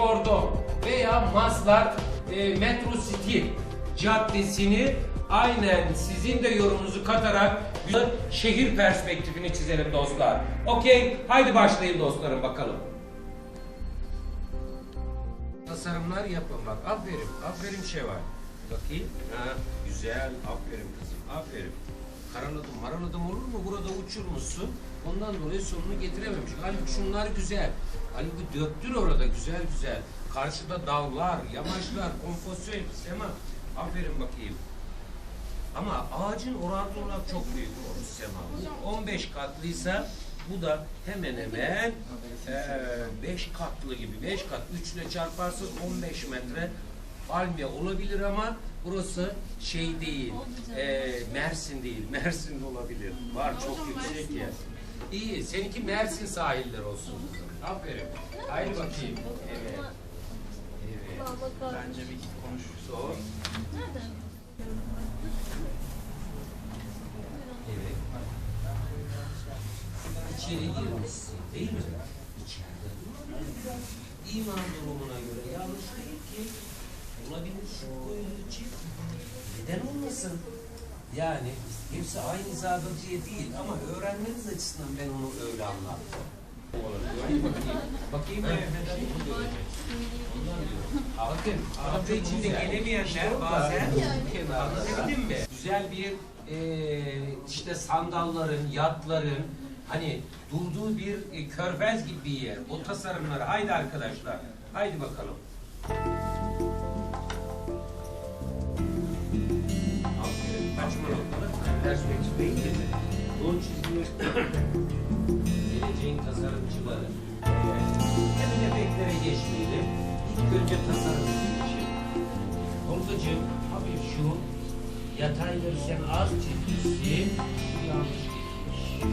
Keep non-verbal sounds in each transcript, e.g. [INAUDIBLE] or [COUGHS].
Kordon veya Maslar e, Metro City caddesini aynen sizin de yorumunuzu katarak şehir perspektifini çizelim dostlar. Okey, haydi başlayın dostlarım bakalım. Tasarımlar yapın bak. Aferin, aferin Şevval. Bakayım. Ha, güzel, aferin kızım, aferin. Karaladım, maraladım olur mu? Burada uçurmuşsun. Ondan dolayı sonunu getirememiş. Halbuki şunlar güzel. Halbuki döktün orada güzel güzel. Karşıda dağlar, yamaçlar, kompozisyon, sema. Aferin bakayım. Ama ağacın oranlı olarak çok büyük olmuş Sema. Bu 15 katlıysa bu da hemen hemen 5 katlı gibi. 5 kat 3 ile çarparsanız 15 metre palmiye olabilir ama burası şey değil. eee, Mersin değil. [LAUGHS] Mersin olabilir. Var çok yüksek yer. İyi. Seninki Mersin sahilleri olsun. Aferin. Haydi bakayım. Evet. Evet. Bence bir git konuş. Sor. Evet. İçeri girmişsin değil mi? İçeride. İman durumuna göre yanlış değil ki. Olabilir şu çift. Neden olmasın? Yani hepsi aynı hizada diye değil ama öğrenmeniz açısından ben onu öyle anlattım. Bakayım. Bakayım. Ondan diyorum. Bakın araba içinde gelemeyenler bazen anlatabildim mi? Güzel bir eee, işte sandalların, yatların hani durduğu bir e, körfez gibi bir yer. O tasarımları haydi arkadaşlar. Haydi bakalım. Çizgileri [COUGHS] geleceğin tasarımcıları. Hemen efektlere geçmeyelim. İlk önce tasarım için. Tolgacığım hafif şu yatayları sen az çizmişsin. Şu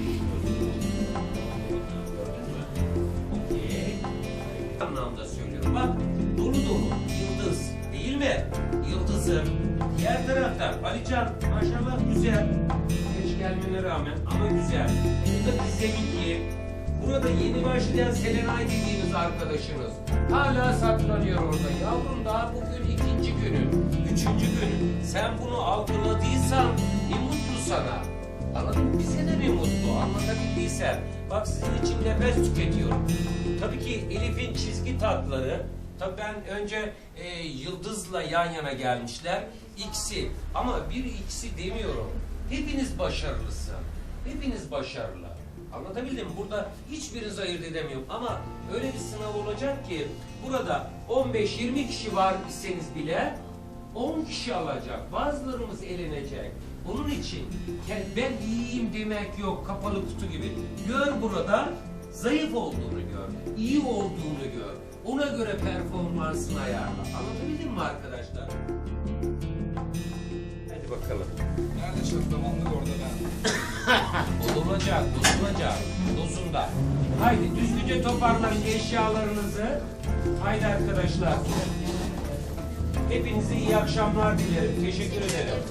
söylüyorum. Bak dolu dolu. Yıldız. Değil mi? Yıldızım. Diğer Alican maşallah güzel. Geç gelmene rağmen ama güzel. Bu da bizeminki. Burada yeni başlayan Selenay dediğimiz arkadaşımız. Hala saklanıyor orada. Yavrum daha bugün ikinci günün. Üçüncü günün. Sen bunu algıladıysan ne mutlu sana. Anladın mı? Bize de bir mutlu. Anlatabildiysem. Bak sizin için nefes tüketiyorum. Tabii ki Elif'in çizgi tatları. Tabii ben önce e, Yıldız'la yan yana gelmişler. İkisi. Ama bir ikisi demiyorum. Hepiniz başarılısın. Hepiniz başarılı. Anlatabildim mi? Burada hiçbirinizi ayırt edemiyorum. Ama öyle bir sınav olacak ki burada 15-20 kişi var iseniz bile 10 kişi alacak. Bazılarımız elenecek. Onun için ben iyiyim demek yok kapalı kutu gibi. Gör burada zayıf olduğunu gör. iyi olduğunu gör. Ona göre performansını ayarla. Anlatabildim mi arkadaşlar? Hadi bakalım. Nerede şaklamanlık orada ben. [LAUGHS] Olacak, dozulacak. Dozunda. Haydi düzgünce toparlayın eşyalarınızı. Haydi arkadaşlar. Hepinize iyi akşamlar dilerim. Teşekkür ederim.